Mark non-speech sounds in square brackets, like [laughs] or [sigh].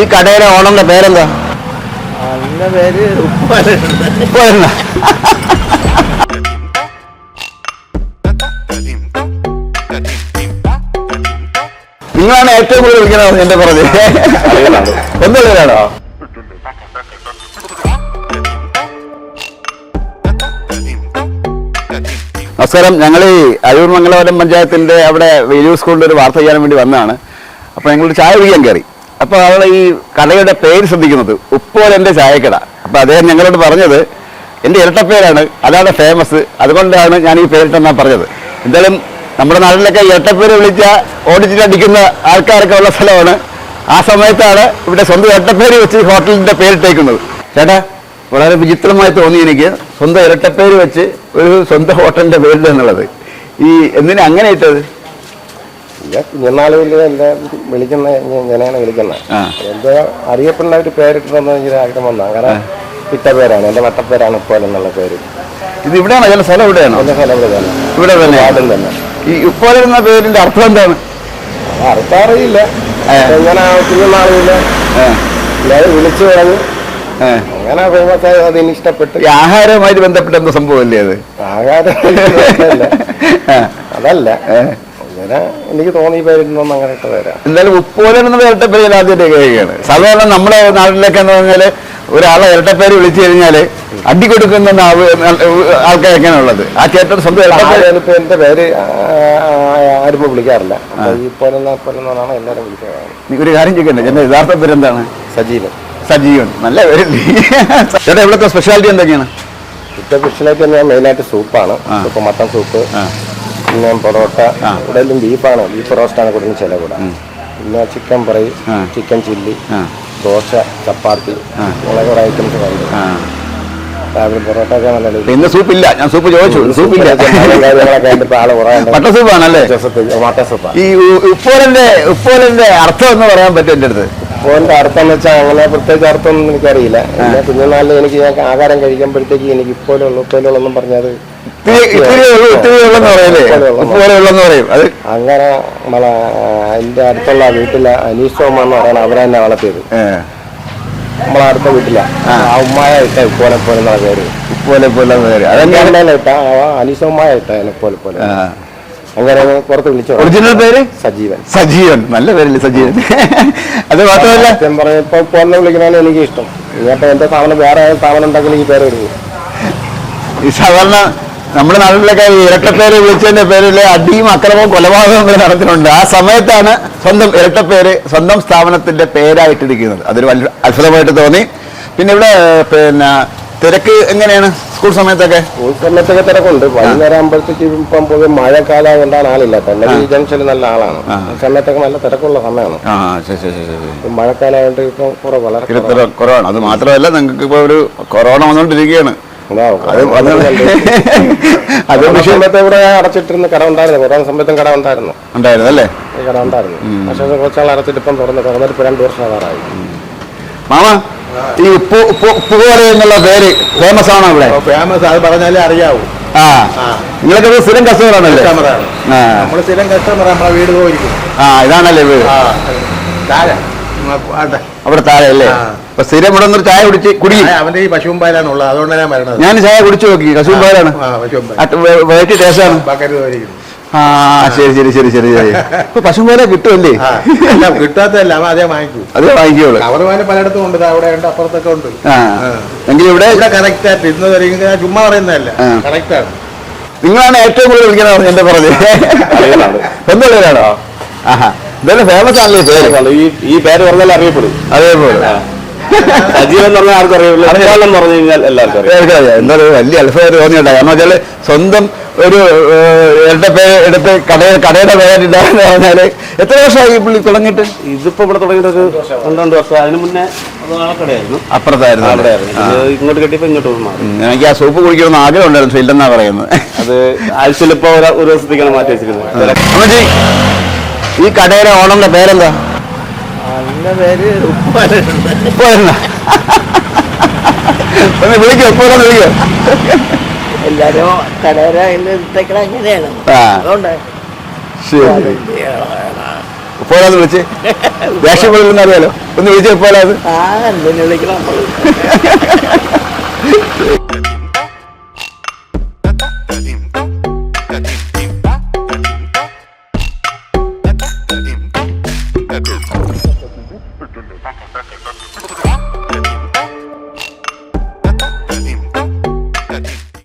ഈ കടയിലെ ഓണറിന്റെ പേരെന്താ? പേര് നിങ്ങളാണ് ഏറ്റവും കൂടുതൽ വിളിക്കുന്നത് എന്റെ പറഞ്ഞു എന്ത് പേരാണോ നമസ്കാരം. ഞങ്ങൾ ഈ അരൂർ മംഗലവരം പഞ്ചായത്തിന്റെ അവിടെ വലിയ സ്കൂളിൽ ഒരു വാർത്ത ചെയ്യാൻ വേണ്ടി വന്നതാണ്. അപ്പോൾ ഞങ്ങൾ ചായ കുടിക്കാൻ കയറി. അപ്പോൾ അവൾ ഈ കടയുടെ പേര് ശ്രദ്ധിക്കുന്നത്. ഉപ്പോൾ എന്റെ ചായക്കട. അപ്പോൾ അദ്ദേഹം ഞങ്ങളോട് പറഞ്ഞത് എന്റെ ഇരട്ടപ്പേരാണ് അതാണ് ഫേമസ് അതുകൊണ്ടാണ് ഞാൻ ഈ പേരിട്ടെന്നാണ് പറഞ്ഞത്. എന്തായാലും നമ്മുടെ നാട്ടിലൊക്കെ ഇരട്ടപ്പേര് വിളിച്ച ഓടിച്ചിട്ടടിക്കുന്ന ആൾക്കാരൊക്കെ ഉള്ള സ്ഥലമാണ്. ആ സമയത്താണ് ഇവിടെ സ്വന്തം ഇരട്ടപ്പേര് വെച്ച് ഹോട്ടലിന്റെ പേരിട്ടേക്കുന്നത്. ചേട്ടാ വളരെ വിചിത്രമായി തോന്നി എനിക്ക് സ്വന്തം ഇരട്ടപ്പേര് വെച്ച് ഒരു സ്വന്തം ഹോട്ടലിന്റെ പേരിൽ എന്നുള്ളത് ഈ എന്തിനാ അങ്ങനെ ഇട്ടത് കുഞ്ഞനാളുകളിൽ എന്റെ വിളിക്കുന്ന വിളിക്കുന്നത്. അറിയപ്പെടുന്ന ഒരു പേരിട്ടതെന്ന് എനിക്ക് ആഗ്രഹം വന്നു. കാരണം ഇട്ട പേരാണ്. എന്റെ വട്ടപ്പേരാണ് ഇപ്പോൾ എന്നുള്ള പേര്. ഇത് ഇവിടെയാണോ? ചില സ്ഥലം ഇവിടെയാണോ? എന്റെ സ്ഥലം ഇവിടെ തന്നെ. ഇവിടെ തന്നെ. വാർഡിൽ തന്നെ. ഈ എന്ന അർത്ഥം എന്താണ്? എല്ലാവരും വിളിച്ചു പറഞ്ഞു. അങ്ങനെ ഫേമസ് ആയത് അതിന് ഇഷ്ടപ്പെട്ടു. ആഹാരവുമായിട്ട് ബന്ധപ്പെട്ട എന്താ സംഭവം അല്ലേ അത് ആഹാരം. അതല്ല. അങ്ങനെ എനിക്ക് തോന്നി പേരിട്ടൊന്നും അങ്ങനെ ഇട്ട പേരാ എന്തായാലും ഉപ്പോല എന്ന ഇരട്ടപ്പേര് ഞാൻ ആദ്യമായിട്ട് കേൾക്കുകയാണ്. സാധാരണ നമ്മുടെ നാട്ടിലൊക്കെ എന്ന് പറഞ്ഞാൽ ഒരാളെ ഇരട്ടപ്പേര് വിളിച്ചു കഴിഞ്ഞാൽ അടി കൊടുക്കുന്ന ആൾക്കാരൊക്കെയാണ് ഉള്ളത് ആ ചേട്ടൻ സ്വന്തം ഇരട്ടപ്പേര് എന്റെ പേര് ആരും വിളിക്കാറില്ല. ഈ പോലെന്ന പോലെന്നാണ് എല്ലാരും വിളിക്കാറ് ഒരു കാര്യം ചോദിക്കണ്ടേ എന്റെ യഥാർത്ഥ പേര് എന്താണ് സജീവൻ. സജീവൻ. നല്ല പേര്. ചേട്ടാ ഇവിടുത്തെ സ്പെഷ്യാലിറ്റി എന്തൊക്കെയാണ്? ഇപ്പൊ സ്പെഷ്യലായിട്ട് പറഞ്ഞാൽ മെയിനായിട്ട് സൂപ്പാണ്. Soup mutton soup. പിന്നെ പൊറോട്ട. കൂടുതലും ബീഫാണ്. ബീഫ് റോസ്റ്റാണ് കൂടുതലും ചില കൂടെ പിന്നെ chicken fry chicken chilli dosa chapati. അങ്ങനെ കുറെ ഐറ്റംസ് ഉണ്ട്. ആ. രാവിലെ പൊറോട്ട ഒക്കെ നല്ല അപ്പൊ ഇന്ന് സൂപ്പില്ല ഞാൻ സൂപ്പ് ചോദിച്ചു. സൂപ്പില്ല മട്ട സൂപ്പാണല്ലേ സൂപ്പാണ് ഈ ഉപ്പോലന്റെ ഉപ്പോലന്റെ അർത്ഥം എന്ന് പറയാൻ പറ്റും എന്റെ അടുത്ത്. ഫോണിന്റെ അർത്ഥം എന്ന് വെച്ചാൽ അങ്ങനെ പ്രത്യേകിച്ച് അർത്ഥമൊന്നും എനിക്കറിയില്ല. പിന്നെ കുഞ്ഞുനാളിൽ എനിക്ക് ഞാൻ ആഹാരം കഴിക്കുമ്പോഴത്തേക്ക് എനിക്ക് ഇപ്പോഴുള്ള ഉപ്പോലുള്ളൊന്നും പറഞ്ഞത് അങ്ങനെ നമ്മളെ എന്റെ അടുത്തുള്ള വീട്ടിലെ അനീസോമ്മ എന്ന് പറയുന്ന അവരെന്നെ വളർത്തിയത്. നമ്മളെ അടുത്ത വീട്ടിലെ ഉമ്മായ ഇട്ട ഇപ്പോലെ പോലെ എന്നുള്ള പേര്. ഇപ്പോലെ പോലെ പേര്. അതെന്നെ ഇട്ട അനീസോമ്മായ ഇട്ട എന്നെ പോലെ പോലെ. അങ്ങനെ അങ്ങ് പുറത്ത് വിളിച്ചു ഒറിജിനൽ പേര്? സജീവൻ. സജീവൻ. നല്ല പേരല്ലേ സജീവൻ. അത് മാത്രമല്ല സത്യം പറഞ്ഞ ഇപ്പൊ ഫോണിൽ വിളിക്കണതാണ് എനിക്ക് ഇഷ്ടം ഇങ്ങോട്ട് എന്റെ സ്ഥാപനം വേറെ സ്ഥാപനം ഉണ്ടെങ്കിൽ ഈ പേര് വരുന്നു ഈ സാധാരണ നമ്മുടെ നാട്ടിലൊക്കെ ഇരട്ടപ്പേര് വിളിച്ചതിന്റെ പേരിൽ അടിയും അക്രമവും കൊലപാതകവും വരെ നടത്തുന്നുണ്ട്. ആ സമയത്താണ് സ്വന്തം ഇരട്ടപ്പേര് സ്വന്തം സ്ഥാപനത്തിന്റെ പേരായിട്ടിരിക്കുന്നത്. അതൊരു അത്ഭുതമായിട്ട് തോന്നി. പിന്നെ ഇവിടെ പിന്നെ തിരക്ക് എങ്ങനെയാണ് സ്കൂൾ സമയത്തൊക്കെ? സ്കൂൾ സമയത്തൊക്കെ തിരക്കുണ്ട്. വൈകുന്നേരം ആകുമ്പോഴത്തേക്ക് ഇപ്പം പൊതുവെ മഴക്കാലം കൊണ്ടാണ് ആളില്ല അല്ലെങ്കിൽ ഈ ജംഗ്ഷനിൽ നല്ല ആളാണ്. ഈ സമയത്തൊക്കെ നല്ല തിരക്കുള്ള സമയമാണ്. ആ ശരി ശരി ശരി ശരി. ഇപ്പം മഴക്കാലമായിട്ട് ഇപ്പം കുറവ് വളരെ ഇത്തിരി തിര- കുറവാണ്. അത് മാത്രമല്ല നിങ്ങൾക്ക് ഇപ്പോൾ ഒരു കൊറോണ വന്നുകൊണ്ടിരിക്കുകയാണ് ഉണ്ടാവും. അത് അത് [laughs] അത് കൊറോണ വിഷയം സമയത്ത് ഇവിടെ അടച്ചിട്ടിരുന്ന കട ഉണ്ടായിരുന്നു. കൊറോണ സമയത്തും കട ഉണ്ടായിരുന്നു. ഉണ്ടായിരുന്നു അല്ലേ? ഈ കട ഉണ്ടായിരുന്നു. പക്ഷേ അത് കുറച്ചാൾ അടച്ചിട്ട് ഇപ്പം തുറന്ന് തുറന്നിട്ട് ഇപ്പം രണ്ട് വർഷം ആറായി മാമ ഈ ഉപ്പ് ഉപ്പ് ഉപ്പുകോല എന്നുള്ള പേര് ഫേമസ് ആണോ ഇവിടെ? ഫേമസ് അത് പറഞ്ഞാലേ അറിയാവൂ. ആ. നിങ്ങളൊക്കെ ഒരു സ്ഥിരം കസ്റ്റമർ ആണല്ലേ? നമ്മൾ നമ്മൾ സ്ഥിരം കസ്റ്റമർ നമ്മളെ വീട് പോയിരിക്കും ആ ഇതാണല്ലേ വീട്? താഴെ. അവിടെ. താഴെ അല്ലേ. അപ്പൊ സ്ഥിരം ഇവിടെ നിന്ന് ചായ കുടിച്ച് കുടി. അവന്റെ ഈ പശുമ്പാലാണുള്ളത് അതുകൊണ്ടാണ് ഞാൻ വരണത്. ഞാൻ ചായ കുടിച്ചു നോക്കി. പശുവും പാലാണ്. വെറൈറ്റി ടേസ്റ്റാണ്. ആ ശരി ശരി ശരി ശരി ശരി. ഇപ്പൊ പശുമ്പാല കിട്ടുമല്ലേ കിട്ടാത്തല്ല അതേ വാങ്ങിക്കൂ. അത് വാങ്ങിക്കോളൂ. കവർ വാങ്ങി പലയിടത്തും ഉണ്ട് അവിടെ ഉണ്ട് അപ്പുറത്തൊക്കെ ഉണ്ട്. എങ്കിൽ ഇവിടെ ഇവിടെ കറക്റ്റ് ആയിട്ട് ഇന്ന് വരെ ഞാൻ ചുമ്മാ പറയുന്നതല്ല. കറക്റ്റ് ആണ്. നിങ്ങളാണ് ഏറ്റവും കൂടുതൽ വിളിക്കുന്നത് എന്റെ പറഞ്ഞത് എന്തുള്ളവരാണോ ആഹാ. എന്തായാലും ഫേമസ് ആണല്ലോ ഈ പേര്. പറഞ്ഞാലും അറിയപ്പെടും. അതേപോലെ സജീവൻ എന്ന് പറഞ്ഞാൽ ആർക്കും അറിയില്ല. എന്ന് പറഞ്ഞു കഴിഞ്ഞാൽ എല്ലാവർക്കും അറിയാം. എന്താ വലിയ അത്ഭുതമായിട്ട് തോന്നിയിട്ടാ കാരണം വെച്ചാൽ സ്വന്തം ഒരു ഇരട്ട പേര് എടുത്ത് കടയുടെ കടയുടെ പേരിട്ടാന്ന് പറഞ്ഞാൽ എത്ര വർഷമായി പുള്ളി തുടങ്ങിയിട്ട്? ഇതിപ്പോ ഇവിടെ തുടങ്ങിയിട്ട് ഒരു പന്ത്രണ്ട് വർഷം. അതിന് മുന്നേ അപ്പുറത്തായിരുന്നു ഇങ്ങോട്ട് കെട്ടിയപ്പോ ഇങ്ങോട്ട് മാറി. എനിക്ക് ആ സൂപ്പ് കുടിക്കണമെന്ന് ആഗ്രഹം ഉണ്ടായിരുന്നു. ഇല്ലെന്നാ പറയുന്നത്. അത് ആഴ്ചയിൽ ഇപ്പൊ ഒരു ഒരു ദിവസത്തേക്കാണ് മാറ്റി വെച്ചിരുന്നത് ഈ കടയുടെ ഓണറിന്റെ പേരെന്താ അതിന്റെ പേര് ഉപ്പാല പോയിരുന്ന ഒന്ന് വിളിക്കോ എപ്പോഴും വിളിക്കോ. എല്ലാരും അങ്ങനെയാണ്. ആ. അതുകൊണ്ട് ശരി. ഉപ്പോലാന്ന് വിളിച്ച്. ദേഷ്യപ്പെടില്ലെന്ന് അറിയാലോ. ഒന്ന് വിളിച്ച് ഉപ്പോലാന്ന് ആ എന്തിനു വിളിക്കണം [laughs]